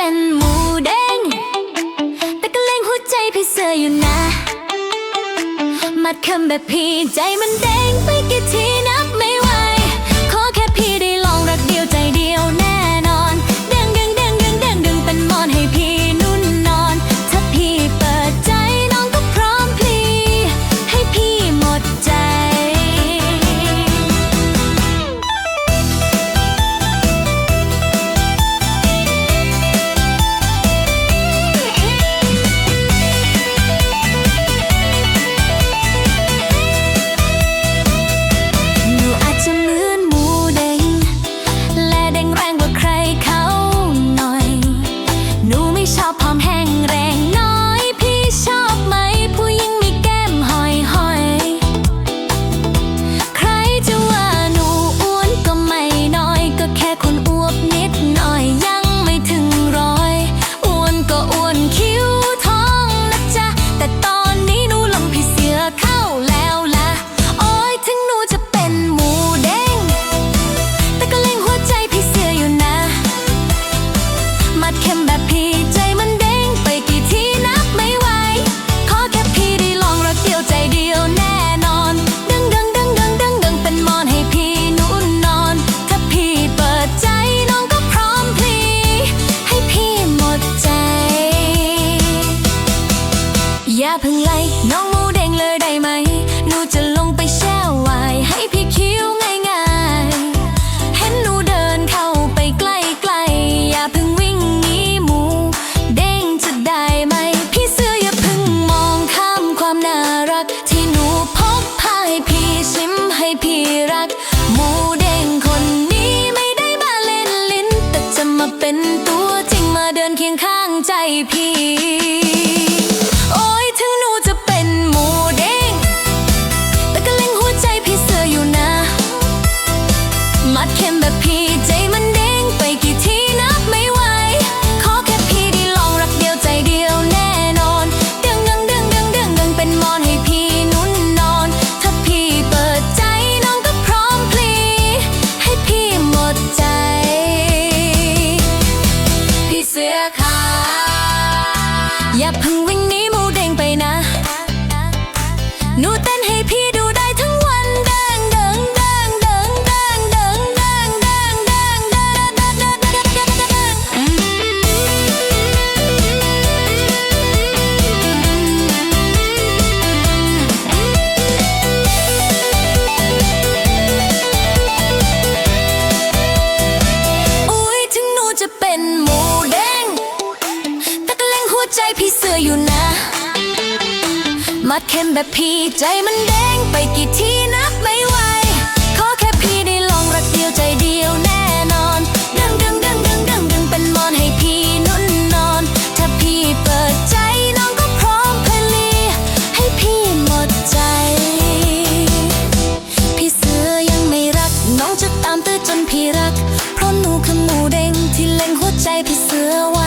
เป็นหมูเด้ง แต่ก็เล่งหัวใจพี่เสืออยู่นะ มัดคำแบบพี่ใจมันเด้งไปกี่ทีนะ นเคียงข้างใจพี่ มัดเข้มแบบพี่ใจมันแดงไปกี่ทีนับไม่ไหว ขอแค่พี่ได้ลองรักเดียวใจเดียวแน่นอน ดึงดึงดึงดึงดึงดึงเป็นมอนให้พี่นุ่นนอน ถ้าพี่เปิดใจน้องก็พร้อมเพลีให้พี่หมดใจ พี่เสือยังไม่รัก น้องจะตามตื้อจนพี่รัก เพราะหนูคือหมูเด้งที่เล็งหัวใจพี่เสือไว